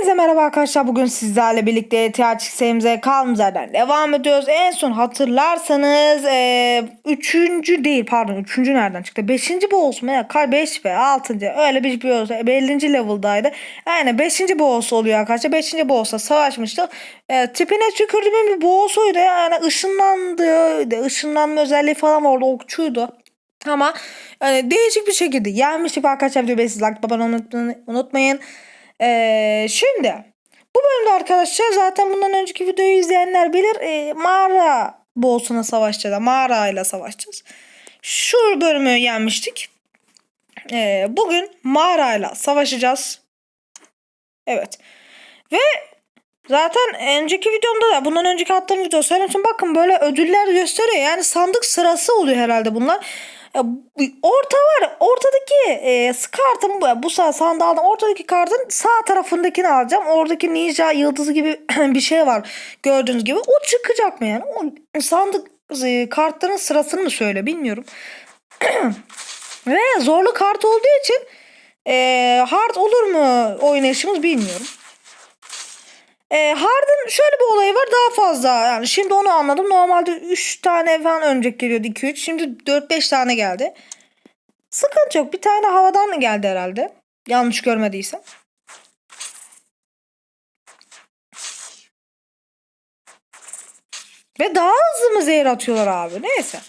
Hepinize merhaba arkadaşlar. Bugün sizlerle birlikte ihtiyaç serimize kaldığımız yerden devam ediyoruz. En son hatırlarsanız eee, üçüncü değil pardon üçüncü nereden çıktı? Beşinci boss mu ya? Beş ve altıncı öyle bir boss. Bellinci level'daydı. Yani beşinci boss oluyor arkadaşlar. Beşinci boss'la savaşmıştık. Eee, tipine tükürdüğüm bir boss'uydu. Yani ışınlandı. Işınlanma özelliği falan vardı. Okçuydu. Ama yani değişik bir şekilde yenmiştik arkadaşlar. Videoyu siz like babanı unutmayın. Ee, şimdi bu bölümde arkadaşlar zaten bundan önceki videoyu izleyenler bilir. Ee, mağara boss'una savaşacağız. Mağara ile savaşacağız. Şu bölümü yenmiştik. Ee, bugün mağarayla savaşacağız. Evet. Ve zaten önceki videomda da bundan önceki attığım video söylemiştim. Bakın böyle ödüller gösteriyor. Yani sandık sırası oluyor herhalde bunlar. Orta var. Ortadaki e, kartın bu, bu aldım. Ortadaki kartın sağ tarafındakini alacağım. Oradaki ninja yıldızı gibi bir şey var. Gördüğünüz gibi. O çıkacak mı yani? O sandık e, kartların sırasını mı söyle bilmiyorum. Ve zorlu kart olduğu için e, hard olur mu oynayışımız bilmiyorum. E, Hard'ın şöyle bir olayı var daha fazla yani şimdi onu anladım normalde 3 tane falan önceki geliyordu 2-3 şimdi 4-5 tane geldi. Sıkıntı yok bir tane havadan geldi herhalde yanlış görmediysem. Ve daha hızlı mı zehir atıyorlar abi neyse.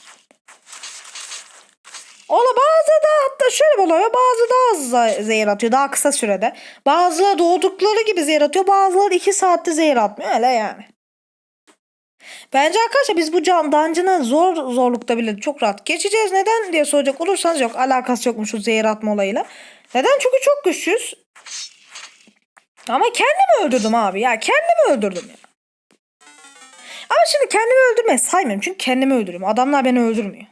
Ola bazı da hatta şöyle bir olay var. Bazı daha hızlı zehir atıyor daha kısa sürede. Bazıları doğdukları gibi zehir atıyor. Bazıları 2 saatte zehir atmıyor. Öyle yani. Bence arkadaşlar biz bu can dungeon'ı zor zorlukta bile çok rahat geçeceğiz. Neden diye soracak olursanız yok. Alakası yokmuş şu zehir atma olayıyla. Neden? Çünkü çok güçlüyüz. Ama kendimi öldürdüm abi ya. Kendimi öldürdüm ya. Ama şimdi kendimi öldürmeyi saymıyorum. Çünkü kendimi öldürüyorum. Adamlar beni öldürmüyor.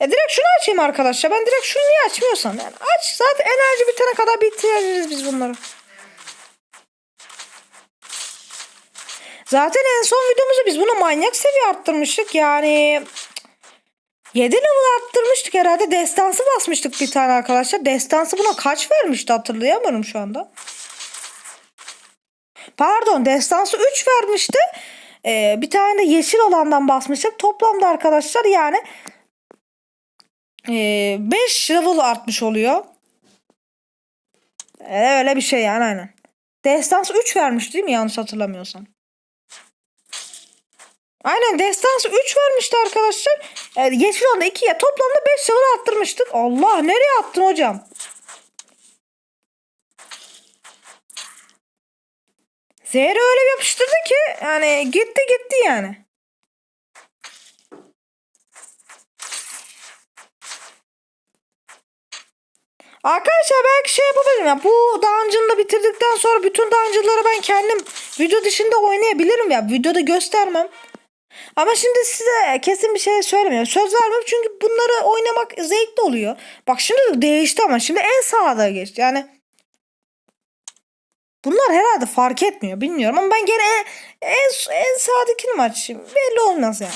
Ya direkt şunu açayım arkadaşlar. Ben direkt şunu niye açmıyorsam yani. Aç zaten enerji bitene kadar bitiririz biz bunları. Zaten en son videomuzda biz bunu manyak seviye arttırmıştık. Yani 7 level arttırmıştık herhalde. Destansı basmıştık bir tane arkadaşlar. Destansı buna kaç vermişti hatırlayamıyorum şu anda. Pardon destansı 3 vermişti. Ee, bir tane de yeşil olandan basmıştık. Toplamda arkadaşlar yani 5 level artmış oluyor. Ee, öyle bir şey yani aynen. Destans 3 vermiş değil mi yanlış hatırlamıyorsam. Aynen Destans 3 vermişti arkadaşlar. Ee, yeşil onda 2'ye toplamda 5 level arttırmıştık. Allah nereye attın hocam? Zehri öyle yapıştırdı ki yani gitti gitti yani. Arkadaşlar belki şey yapabilirim ya. Bu dungeon'da bitirdikten sonra bütün dungeon'ları ben kendim video dışında oynayabilirim ya. Videoda göstermem. Ama şimdi size kesin bir şey söylemiyorum. Söz vermem çünkü bunları oynamak zevkli oluyor. Bak şimdi değişti ama şimdi en sağda geçti. Yani bunlar herhalde fark etmiyor. Bilmiyorum ama ben gene en, en, en sağdakini açayım? Belli olmaz yani.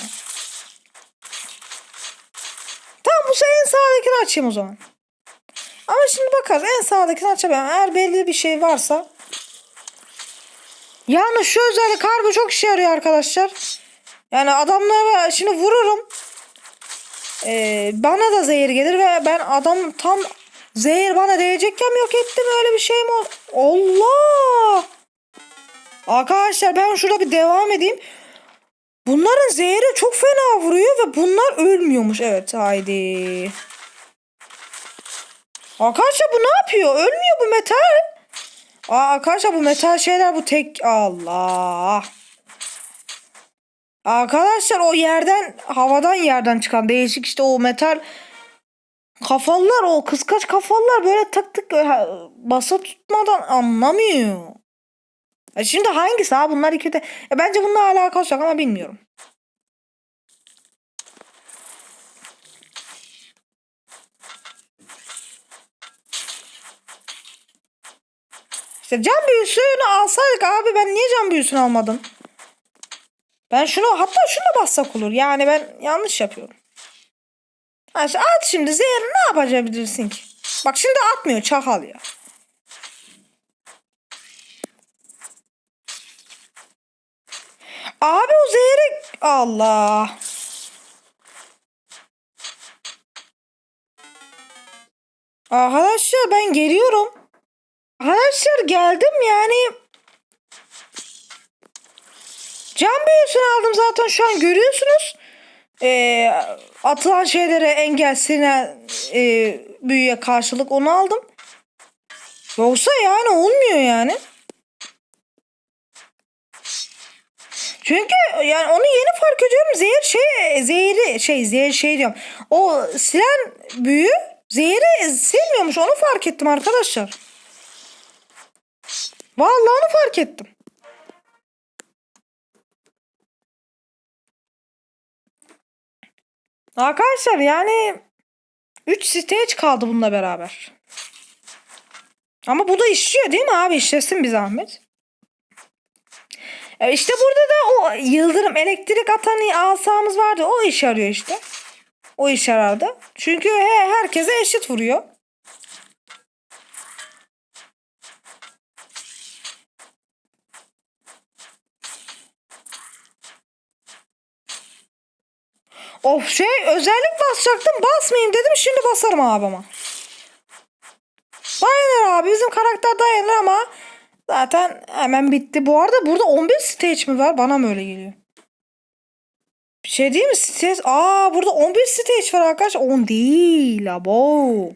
Tamam bu en sağdakini açayım o zaman. Ama şimdi bakarız en sağdakini açamıyorum. Eğer belli bir şey varsa. Yalnız şu özellik harbi çok işe yarıyor arkadaşlar. Yani adamlara şimdi vururum. Ee, bana da zehir gelir ve ben adam tam zehir bana değecekken yok ettim öyle bir şey mi? Allah! Arkadaşlar ben şurada bir devam edeyim. Bunların zehri çok fena vuruyor ve bunlar ölmüyormuş. Evet haydi. Arkadaşlar bu ne yapıyor? Ölmüyor bu metal. Aa, arkadaşlar bu metal şeyler bu tek Allah. Arkadaşlar o yerden havadan yerden çıkan değişik işte o metal kafalılar o kıskaç kafalılar böyle tık tık böyle basa tutmadan anlamıyor. E şimdi hangisi ha bunlar iki de e bence bununla alakası yok ama bilmiyorum. İşte cam büyüsünü alsaydık abi ben niye cam büyüsünü almadım? Ben şunu hatta şunu bassak olur. Yani ben yanlış yapıyorum. Yani at şimdi zehri ne yapabilirsin ki? Bak şimdi atmıyor çakal ya. Abi o zehri Allah. Arkadaşlar ben geliyorum. Arkadaşlar geldim yani. Can büyüsünü aldım zaten şu an görüyorsunuz. Ee, atılan şeylere engelsine e, büyüye karşılık onu aldım. Yoksa yani olmuyor yani. Çünkü yani onu yeni fark ediyorum. Zehir şey zehri şey zehir şey diyorum. O silen büyü zehri silmiyormuş. Onu fark ettim arkadaşlar. Vallahi onu fark ettim. Arkadaşlar yani 3 stage kaldı bununla beraber. Ama bu da işliyor değil mi abi? İşlesin bir zahmet. E işte burada da o yıldırım elektrik atan asamız vardı. O iş yarıyor işte. O iş yarardı. Çünkü he, herkese eşit vuruyor. Of şey özellik basacaktım basmayayım dedim şimdi basarım abama. Dayanır abi bizim karakter dayanır ama zaten hemen bitti. Bu arada burada 11 stage mi var bana mı öyle geliyor? Bir şey değil mi stage? Aa burada 11 stage var arkadaşlar. 10 değil abo.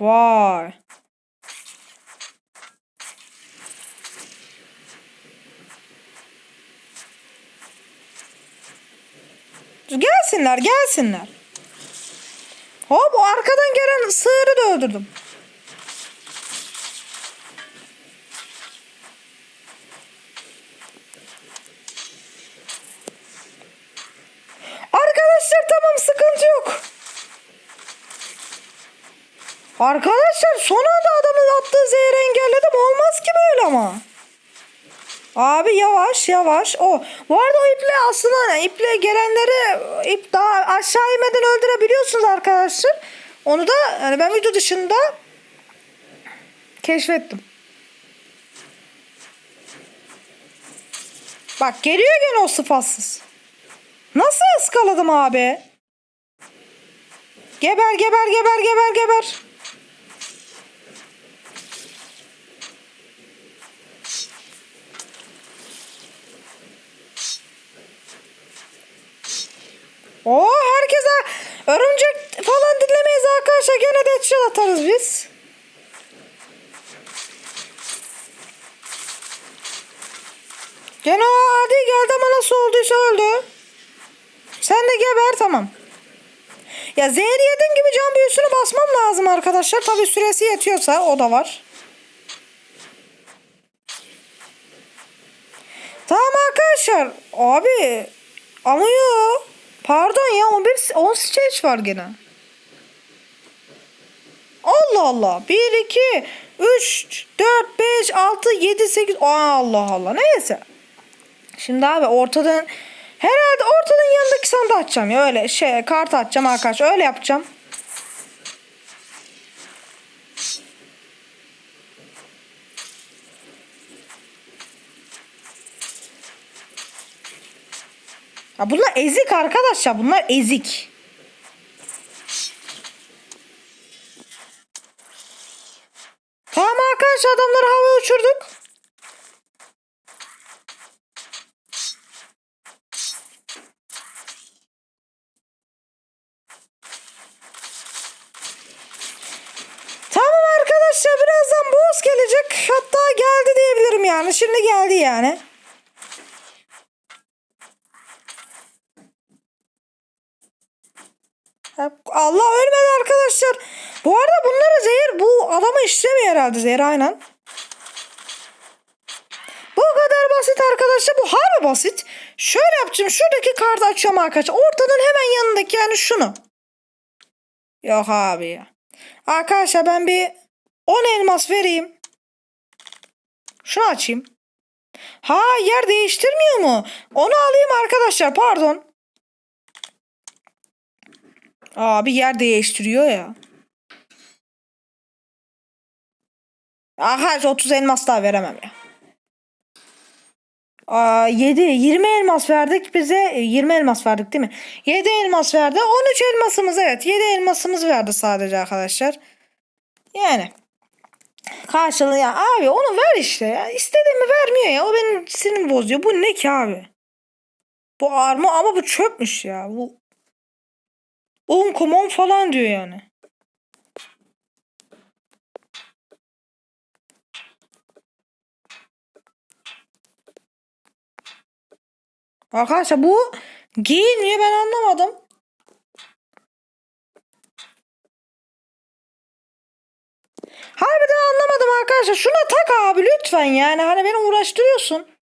Vay. Gelsinler gelsinler. Hop o arkadan gelen sığırı da öldürdüm. Arkadaşlar tamam sıkıntı yok. Arkadaşlar son anda adamın attığı zehri engelledim. Olmaz ki böyle ama. Abi yavaş yavaş. O bu arada o iple aslında iple gelenleri ip daha aşağı inmeden öldürebiliyorsunuz arkadaşlar. Onu da yani ben video dışında keşfettim. Bak geliyor gene o sıfatsız. Nasıl ıskaladım abi? Geber geber geber geber geber. Oo herkese örümcek falan dinlemeyiz arkadaşlar. Gene de headshot atarız biz. Gene o adi geldi ama nasıl olduysa öldü. Sen de geber tamam. Ya zehir yedim gibi can büyüsünü basmam lazım arkadaşlar. Tabi süresi yetiyorsa o da var. Tamam arkadaşlar. Abi ama yo. Pardon ya 11 10 stage var gene. Allah Allah. 1 2 3 4 5 6 7 8 Allah Allah. Neyse. Şimdi abi ortadan herhalde ortadan yanındaki sandığı açacağım ya öyle şey kart açacağım arkadaşlar öyle yapacağım. Ya bunlar ezik arkadaşlar. Bunlar ezik. Tamam arkadaşlar adamları havaya uçurduk. Tamam arkadaşlar birazdan boss gelecek. Hatta geldi diyebilirim yani. Şimdi geldi yani. Allah ölmedi arkadaşlar. Bu arada bunları zehir bu adama işlemiyor herhalde zehir aynen. Bu kadar basit arkadaşlar. Bu harbi basit. Şöyle yapacağım. Şuradaki kartı açıyorum arkadaşlar. Ortadan hemen yanındaki yani şunu. Yok abi ya. Arkadaşlar ben bir 10 elmas vereyim. Şunu açayım. Ha yer değiştirmiyor mu? Onu alayım arkadaşlar pardon. Abi yer değiştiriyor ya. Aha 30 elmas daha veremem ya. Aa, 7 20 elmas verdik bize E, 20 elmas verdik değil mi? 7 elmas verdi 13 elmasımız evet 7 elmasımız verdi sadece arkadaşlar. Yani karşılığı ya abi onu ver işte ya istediğimi vermiyor ya o benim sinirimi bozuyor bu ne ki abi? Bu arma ama bu çöpmüş ya bu 10 komon falan diyor yani. Arkadaşlar bu giyinmiyor ben anlamadım. Harbiden anlamadım arkadaşlar. Şuna tak abi lütfen yani. Hani beni uğraştırıyorsun.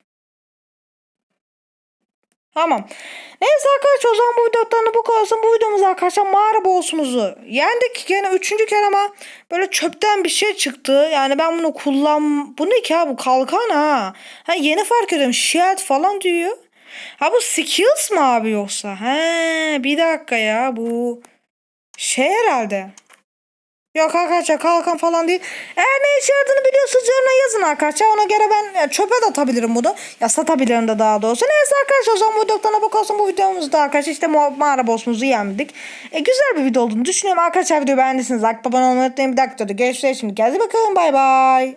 Tamam. Neyse arkadaşlar o zaman bu videodan bu kalsın. Bu videomuz arkadaşlar mağara boss'umuzu yendik. Gene üçüncü kere ama böyle çöpten bir şey çıktı. Yani ben bunu kullan... Bu ne ki ha bu kalkan ha. Ha yeni fark ediyorum. Shield falan diyor. Ha bu skills mı abi yoksa? He bir dakika ya bu şey herhalde. Yok arkadaşlar kalkan falan değil. Eğer ne işe yaradığını biliyorsanız yorumlara yazın arkadaşlar. Ona göre ben çöpe de atabilirim bunu. Ya satabilirim de daha doğrusu. Neyse arkadaşlar o zaman bu videodan bak olsun bu videomuzda arkadaşlar işte ma- mağara boss'umuzu yendik. E, güzel bir video olduğunu düşünüyorum. Arkadaşlar videoyu beğendiyseniz like abone olmayı unutmayın. Bir dakika videoda görüşürüz. Şimdi kendinize bakın. Bay bay.